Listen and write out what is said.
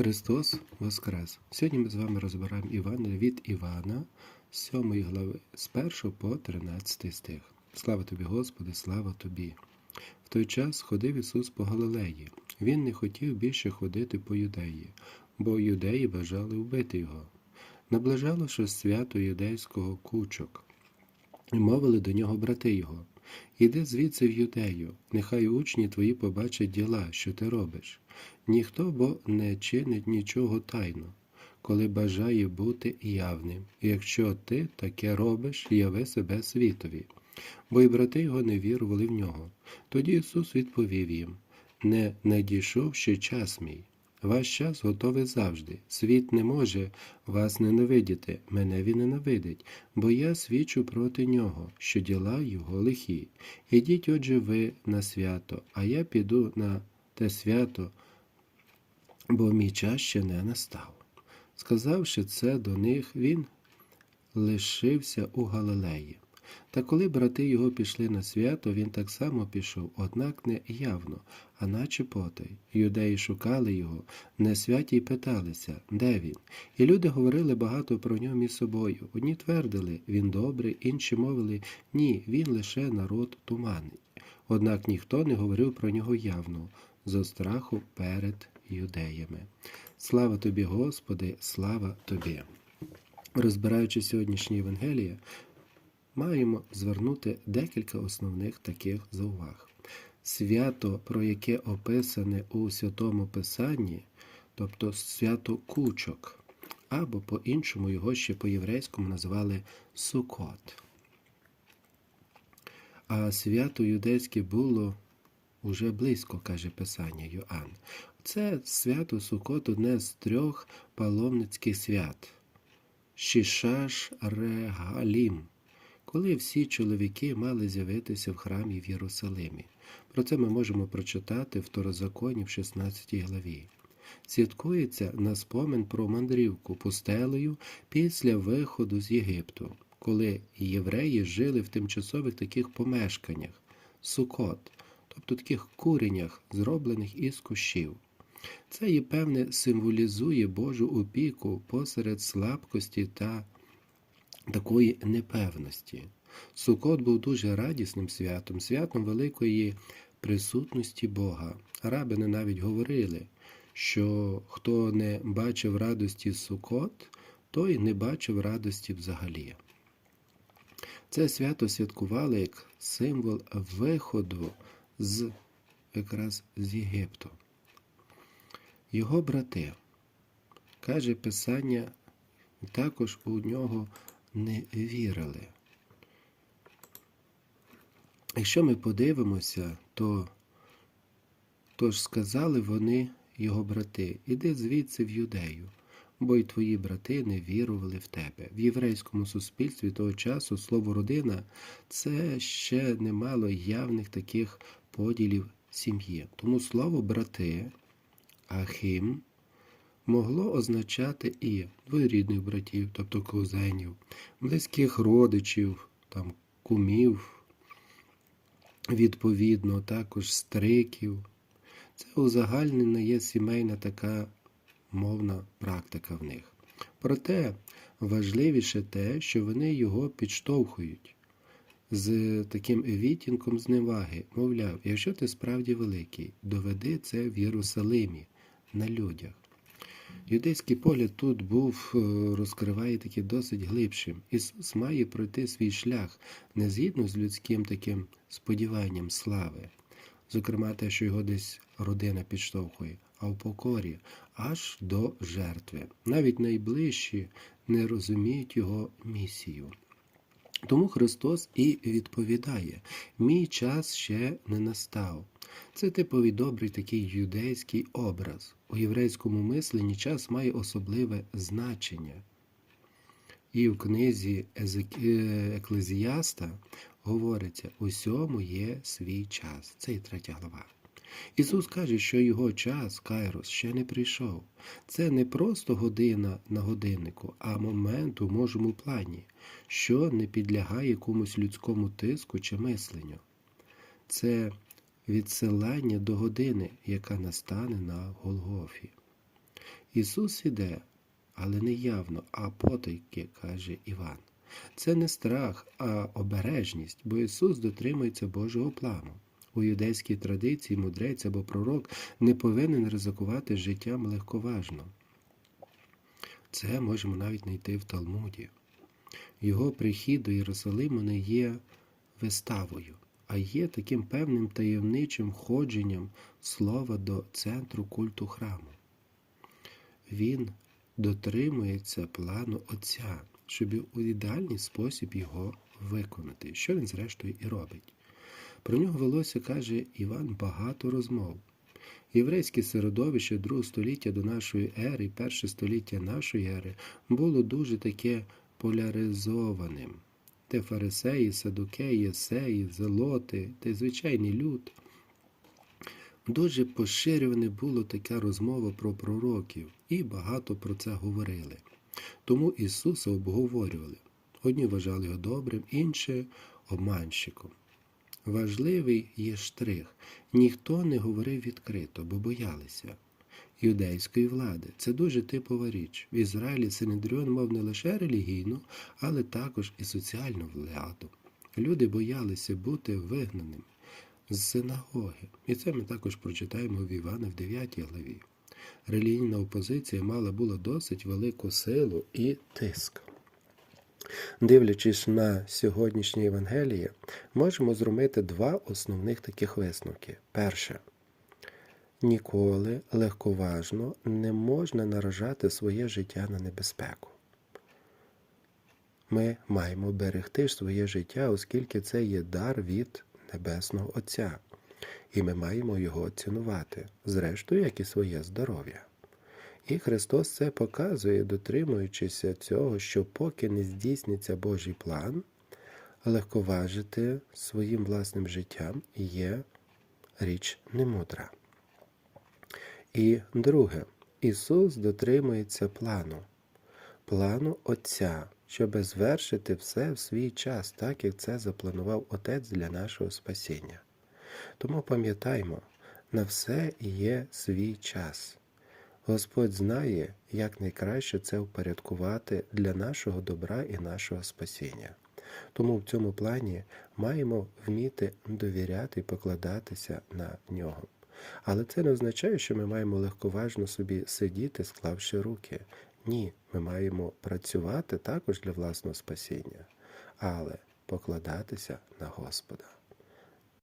Христос Воскрес! Сьогодні ми з вами розбираємо Івана від Івана, 7 глави, з 1 по 13 стих. Слава тобі, Господи, слава тобі! В той час ходив Ісус по Галилеї. Він не хотів більше ходити по юдеї, бо юдеї бажали вбити його. Наближало щось свято юдейського кучок, і мовили до нього брати його. Іди звідси в юдею, нехай учні твої побачать діла, що ти робиш. Ніхто бо не чинить нічого тайно, коли бажає бути явним. Якщо ти таке робиш, яви себе світові. Бо й брати його не вірували в нього. Тоді Ісус відповів їм: Не надійшов ще час мій. Ваш час готовий завжди. Світ не може вас ненавидіти, мене він ненавидить, бо я свідчу проти нього, що діла його лихі. Ідіть, отже, ви на свято, а я піду на те свято, бо мій час ще не настав. Сказавши це до них, він лишився у Галилеї. Та коли брати його пішли на свято, він так само пішов, однак не явно, а наче потай. Юдеї шукали його, не святі й питалися, де він. І люди говорили багато про нього між собою. Одні твердили, він добрий, інші мовили, ні, він лише народ туманний. Однак ніхто не говорив про нього явно, зо страху перед юдеями. Слава тобі, Господи, слава тобі! Розбираючи сьогоднішнє Євангеліє, маємо звернути декілька основних таких зауваг. Свято, про яке описане у Святому Писанні, тобто свято кучок, або по-іншому його ще по-єврейському називали Сукот. А свято юдейське було уже близько, каже Писання Йоанн. Це свято Сукот одне з трьох паломницьких свят Шішаш Регалім коли всі чоловіки мали з'явитися в храмі в Єрусалимі. Про це ми можемо прочитати в Второзаконі в 16 главі. Святкується на спомин про мандрівку пустелею після виходу з Єгипту, коли євреї жили в тимчасових таких помешканнях сукот, тобто таких куренях, зроблених із кущів. Це і певне символізує Божу опіку посеред слабкості та такої непевності. Сукот був дуже радісним святом, святом великої присутності Бога. Рабини навіть говорили, що хто не бачив радості Сукот, той не бачив радості взагалі. Це свято святкували як символ виходу з якраз з Єгипту. Його брати, каже Писання, також у нього не вірили. Якщо ми подивимося, то тож сказали вони його брати, іди звідси в юдею, бо й твої брати не вірували в тебе. В єврейському суспільстві того часу слово родина це ще не мало явних таких поділів сім'ї. Тому слово брати, ахим могло означати і двоюрідних братів, тобто кузенів, близьких родичів, там, кумів, відповідно, також стриків. Це узагальнена є сімейна така мовна практика в них. Проте важливіше те, що вони його підштовхують з таким відтінком зневаги. Мовляв, якщо ти справді великий, доведи це в Єрусалимі на людях. Юдейський погляд тут був, е, розкриває таки досить глибшим. Ісус має пройти свій шлях не згідно з людським таким сподіванням слави, зокрема те, що його десь родина підштовхує, а в покорі аж до жертви. Навіть найближчі не розуміють його місію. Тому Христос і відповідає: мій час ще не настав. Це типовий добрий такий юдейський образ. У єврейському мисленні час має особливе значення. І в книзі Еклезіаста говориться, усьому є свій час. Це і третя глава. Ісус каже, що його час, Кайрос, ще не прийшов. Це не просто година на годиннику, а момент у можому плані, що не підлягає якомусь людському тиску чи мисленню. Це відсилання до години, яка настане на Голгофі. Ісус іде, але не явно, а потайки, каже Іван. Це не страх, а обережність, бо Ісус дотримується Божого плану. У юдейській традиції мудрець або пророк не повинен ризикувати життям легковажно. Це можемо навіть знайти в Талмуді. Його прихід до Єрусалиму не є виставою, а є таким певним таємничим входженням слова до центру культу храму. Він дотримується плану Отця, щоб у ідеальний спосіб його виконати, що він зрештою і робить. Про нього велося, каже Іван, багато розмов. Єврейське середовище другого століття до нашої ери і перше століття нашої ери було дуже таке поляризованим. Те фарисеї, садукеї, есеї, зелоти, та й звичайний люд. Дуже поширювана була така розмова про пророків, і багато про це говорили. Тому Ісуса обговорювали. Одні вважали його добрим, інші обманщиком. Важливий є штрих. Ніхто не говорив відкрито, бо боялися юдейської влади. Це дуже типова річ. В Ізраїлі Синедріон мав не лише релігійну, але також і соціальну владу. Люди боялися бути вигнаними з синагоги. І це ми також прочитаємо в Івана в 9 главі. Релігійна опозиція мала була досить велику силу і тиск. Дивлячись на сьогоднішнє Євангеліє, можемо зробити два основних таких висновки. Перше. Ніколи легковажно не можна наражати своє життя на небезпеку. Ми маємо берегти своє життя, оскільки це є дар від Небесного Отця, і ми маємо його цінувати, зрештою, як і своє здоров'я. І Христос це показує, дотримуючися цього, що поки не здійсниться Божий план, легковажити своїм власним життям є річ немудра. І друге, Ісус дотримується плану, плану Отця, щоб звершити все в свій час, так як це запланував Отець для нашого спасіння. Тому пам'ятаймо, на все є свій час. Господь знає, як найкраще це впорядкувати для нашого добра і нашого спасіння. Тому в цьому плані маємо вміти довіряти і покладатися на нього. Але це не означає, що ми маємо легковажно собі сидіти, склавши руки. Ні, ми маємо працювати також для власного спасіння, але покладатися на Господа.